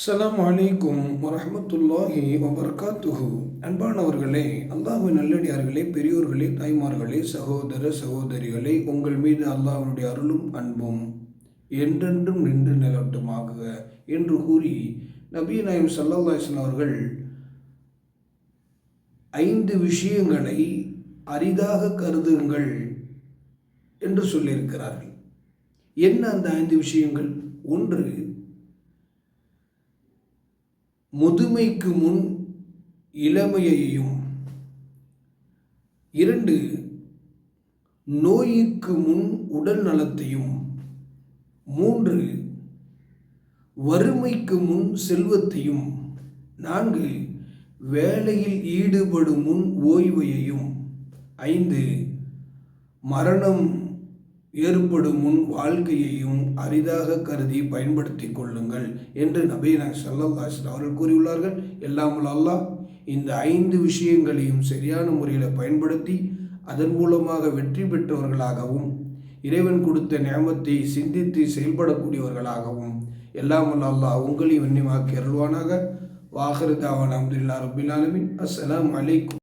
அஸ்லாம் வலைக்கும் வரமத்துல்லாஹி வபர்காத்துஹு. அன்பானவர்களே அல்லாஹ்வின் நல்லடியார்களே பெரியோர்களே தாய்மார்களே சகோதர சகோதரிகளே உங்கள் மீது அல்லாஹனுடைய அருளும் அன்பும் என்றென்றும் நின்று நிலவட்டுமாக என்று கூறி நபி நாயம் சல்லாஹன் அவர்கள் ஐந்து விஷயங்களை அரிதாக கருதுங்கள் என்று சொல்லியிருக்கிறார்கள். என்ன அந்த ஐந்து விஷயங்கள்? ஒன்று முதுமைக்கு முன் இளமையையும் இரண்டு நோய்க்கு முன் உடல் நலத்தையும் மூன்று வறுமைக்கு முன் செல்வத்தையும் நான்கு வேலையில் ஈடுபடும் முன் ஓய்வையையும் ஐந்து மரணம் ஏற்படும் முன் வாழ்க்கையையும் அரிதாக கருதி பயன்படுத்தி கொள்ளுங்கள் என்று நபீனா சல்லாஹ் அவர்கள் கூறியுள்ளார்கள். எல்லாம் அல்லாஹ் இந்த ஐந்து விஷயங்களையும் சரியான முறையில் பயன்படுத்தி அதன் மூலமாக வெற்றி பெற்றவர்களாகவும் இறைவன் கொடுத்த நியமத்தை சிந்தித்து செயல்படக்கூடியவர்களாகவும் எல்லாம் அல்லாஹ் உங்களையும் எண்ணிமாக்கி அருள்வானாக. வாகருதாவான் அப்துல்லா ரபில் ஆலமின். அஸ்ஸலாம் அலைக்கும்.